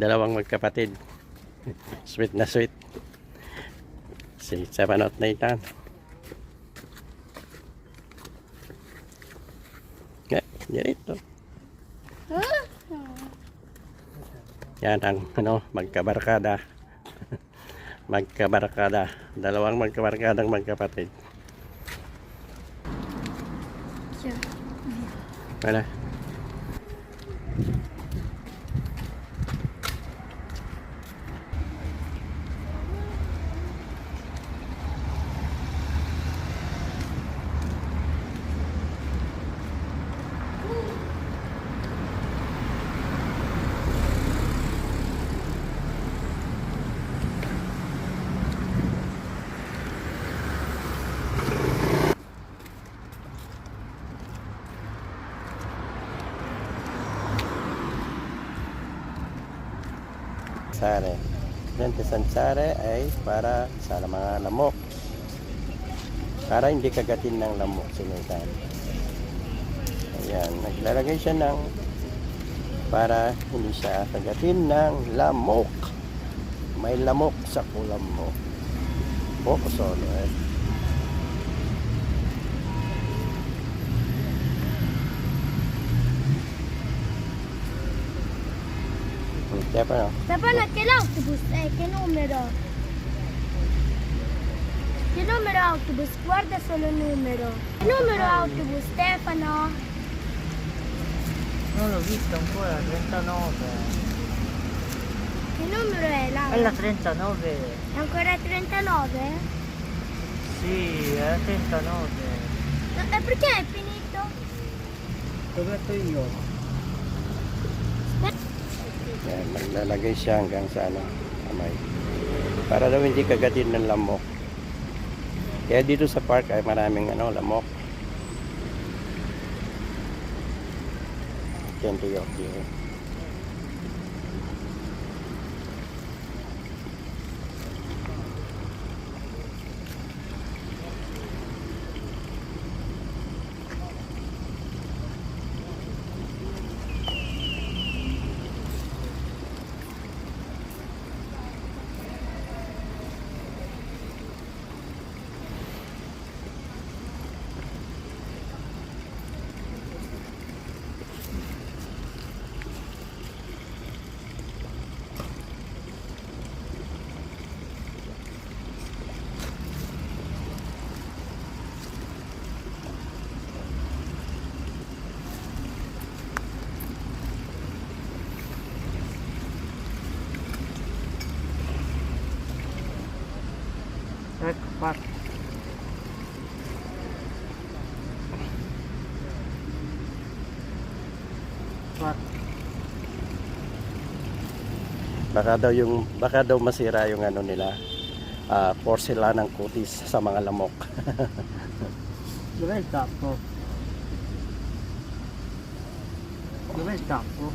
dalawang magkapatid. sweet na sweet. Si Seven at Nathan. Yeah, ganito. Yan ang ano, magkabarkada. magkabarkada. Dalawang magkabarkadang magkapatid. Wala. Sare. Lente sansare ay para sa mga lamok. Para hindi kagatin ng lamok si Nathan. Ayan, naglalagay siya ng para hindi siya kagatin ng lamok. May lamok sa kulam mo. Poco solo eh. Stefano, Stefano, che l'autobus è? Che numero? Che numero autobus? Guarda solo il numero. Che numero autobus, Stefano? Non l'ho visto ancora, 39. Che numero è là? È la 39. È ancora 39? Sì, è la 39. No, e perché è finito? Dove sto io? Yan, maglalagay siya hanggang sa ano, kamay. Para daw hindi kagatin ng lamok. Kaya dito sa park ay maraming ano, lamok. Yan to yok fatto. Fatto. Baka daw yung baka daw masira yung ano nila. ah porcelain ng kutis sa mga lamok. Tappo? Dov'è il tappo?